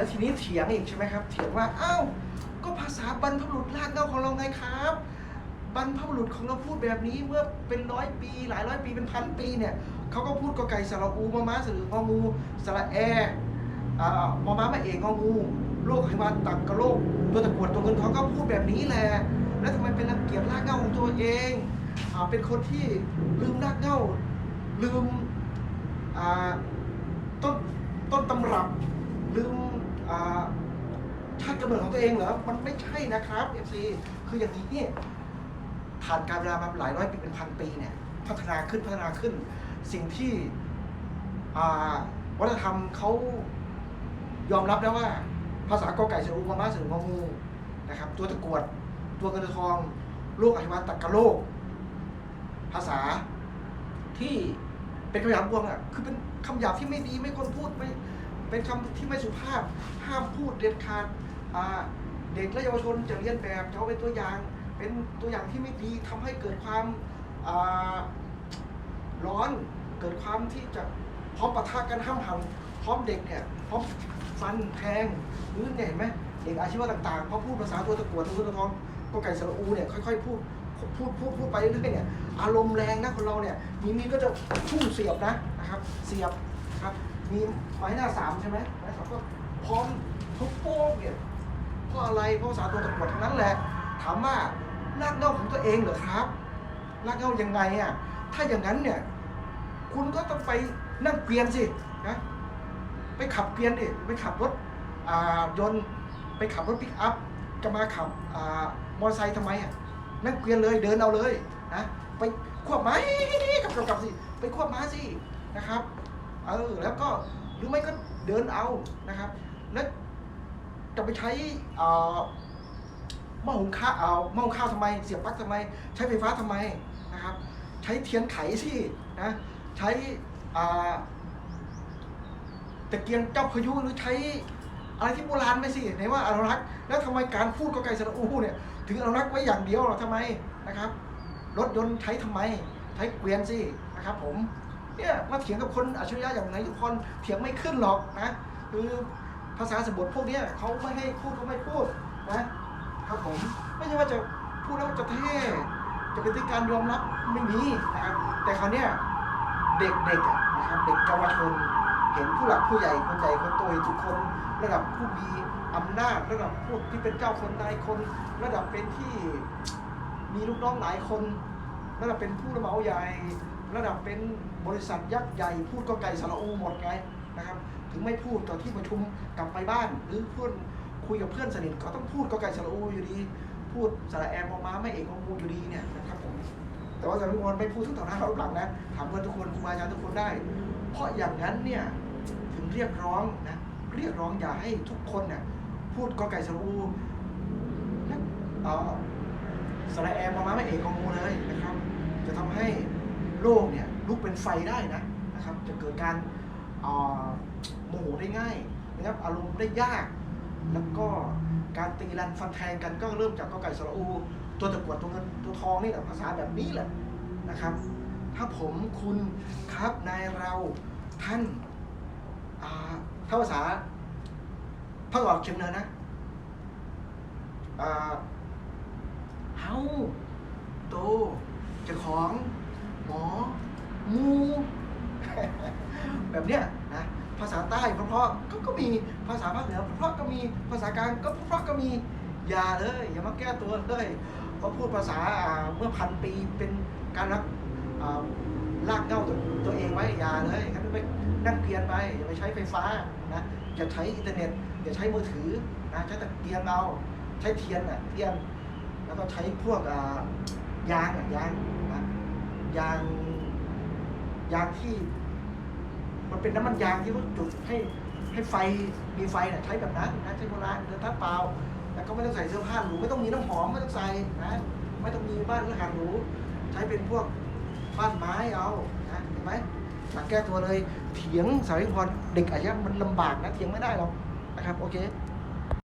แล้วทีนี้เถียงอีกใช่ไหมครับ เถียงว่าอ้าวก็ภาษาบรรพบุรุษรากเง้าของเราไงครับ บรรพบุรุษของเราพูดแบบนี้เมื่อเป็นร้อยปี หลายร้อยปีเป็นพันปีเนี่ยเขาก็พูดกอไก่สระอูมาม้าสืององูสระแออ่าม้ามาเอกงองูโลกหิมาตักกะโลกตัวตะกวดตัวเงินเขาก็พูดแบบนี้แหละแล้วทำไมเป็นรังเกียจรากเง้าของตัวเองอเป็นคนที่ลืมรากเง้าลืมอ่าต้นต้นตำรับ ลืมอ่าชาติกำ เนิดของตัวเองเหรอ มันไม่ใช่นะครับเอฟซีคืออย่างนี้เนี่ยผ่านการเวลามาหลายร้อยปีเป็นพันปีเนี่ย พัฒนาขึ้นพัฒนาขึ้น สิ่งที่วัฒนธรรมเขายอมรับแล้วว่า ภาษากอไก่สระอูมามาสืององูนะครับ ตัวตะกรวด ตัวเงินตัวทองโลกอหิวาตักกะโลก ภาษาที่เป็นคำหยาบพวงอะคือเป็นคำหยาบที่ไม่ดีไม่ควรพูดไม่เป็นคำที่ไม่สุภาพห้ามพูดเด็ดขาด เด็กและเยาวชนจะเรียนแบบจะเอาเป็นตัวอย่าง เป็นตัวอย่างที่ไม่ดีทำให้เกิดความร้อนเกิดความที่จะพร้อมปะทะกันห้ามหันพร้อมเด็กเนี่ยพร้อมฟันแทงหรือเนี่ยเห็นไหมเด็กอาชีวะต่างๆพอพูดภาษาตัวตะกรวดตัวตัวทองก็ไก่สระอูเนี่ยค่อยๆพูดพูดพูดพูดไปเรื่อยๆเนี่ยอารมณ์แรงนะคนเราเนี่ยมีมีก็จะพุ่งเสียบนะนะครับเสียบครับมีไม้หน้าสามใช่ไหมไม้สามก็พร้อมทุกโป๊กเนี่ย เพราะอะไรเพราะภาษาตัวตะกรวดทั้งนั้นแหละ ถามว่ารากเหง้าของตัวเองเหรอครับรากเหง้ายังไงอะถ้าอย่างนั้นเนี่ย คุณก็ต้องไปนั่งเกวียนสินะไปขับเกวียนดิไปขับรถยนต์ไปขับรถปิกอัพจะมาขับอมอเตอร์ไซค์ทำไมอะนั่งเกวียนเลยเดินเอาเลยนะไปควบม้ากับกับกับสิไปควบม้าสินะครับเออแล้วก็หรือไม่ก็เดินเอานะครับ แล้ว จะไปใช้เอ่อหม้อหุงข้าวเอาหม้อหุงข้าวทำไม เสียบปลั๊กทำไม ใช้ไฟฟ้าทำไมนะครับ ใช้เทียนไขสินะใช้ตะเกียงเจ้าพายุหรือใช้อะไรที่โบราณไปสิไหนว่าอนุรักษ์แล้วทำไมการพูดกอไก่สระอูเนี่ยถึงอนุรักษ์ไว้อย่างเดียวหรอทำไมนะครับรถยนต์ใช้ทำไม ใช้เกวียนสินะครับผมเนี่ยมาเถียงกับคนอัจฉริยะอย่างไหนทุกคนเถียงไม่ขึ้นหรอกนะคือ ภาษาสมบทพวกนี้เขาไม่ให้พูดก็ไม่พูดนะครับผมไม่ใช่ว่าจะพูดแล้วจะเท่จะเป็นที่การยอมรับไม่มีนะครับแต่คราวเนี้ยเด็กๆนะครับเด็กเยาวชนเห็นผู้หลักผู้ใหญ่คนใหญ่คนโตทุกคน ระดับผู้มีอำนาจระดับพวกที่เป็นเจ้าคนนายคน ระดับเป็นที่มีลูกน้องหลายคน ระดับเป็นผู้รับเมาใหญ่ ระดับเป็นบริษัทยักษ์ใหญ่ พูดก็ไก่สารอูหมดไง นะครับ ถึงไม่พูดตอนที่ประชุมกลับไปบ้าน หรือเพื่อนคุยกับเพื่อนสนิทก็ต้องพูดก็ไก่สระอูอยู่ดี พูดสระแอมออกมาไม่เอกของมูอยู่ดีเนี่ยนะครับผมแต่ว่าสำหรับทุกคนไม่พูดทุกต่อหน้าเราหลังนะถามเพื่อนทุกคนครูบาอาจารย์ทุกคนได้ เพราะอย่างนั้นเนี่ยถึงเรียกร้องนะเรียกร้องอย่าให้ทุกคนเนี่ยพูดก็ไก่สระอูและสระแอมมามาไม่เอกของงูเลยนะครับ จะทำให้โลกเนี่ยลุกเป็นไฟได้นะนะครับ จะเกิดการ โมโหได้ง่ายนะครับอารมณ์ได้ยาก แล้วก็การตีรันฟันแทงกันก็เริ่มจากกอไก่สระอู ตัวตะกวดตัวเงินตัวทองนี่แหละภาษาแบบนี้แหละนะครับ ถ้าผมคุณครับนายเราท่านาถ้าภาษาภาคตะวันออกเฉียงเหนือนะเฮาโตเจ้าของ หมอมู แบบเนี้ยนะภาษาใต้เพราะๆก็ก็มีภาษาภาคเหนือเพราะๆก็มีภาษากลางก็เพราะๆก็มีอย่าเลยอย่ามาแก้ตัวเลยเพราะพูดภาษาเมื่อพันปีเป็นการรักลากเง้าตัวตัวเองไว้อย่าเลยครับไปนั่งเกียนไปอย่าไปใช้ไฟฟ้านะอย่าใช้อินเทอร์เน็ตอย่าใช้มือถือนะใช้ตะเกียงเอาใช้เทียนอะเทียนแล้วก็ใช้พวกยางอะยางนะยาง ยางที่ มันเป็นน้ำมันยางที่เขาจุดให้ให้ไฟมีไฟน่ะใช้แบบนั้นนะใช้โบราณเดินทัดเปล่าแล้วก็ไม่ต้องใส่เสื้อผ้าหรูไม่ต้องมีน้ำหอมไม่ต้องใส่นะไม่ต้องมีบ้านเรือนหาหรูใช้เป็นพวกบ้านไม้เอานะเห็นไหมหลักแก้ตัวเลย เถียงสาริพรเด็กอายุมันลำบากนะเถียงไม่ได้หรอกนะครับโอเค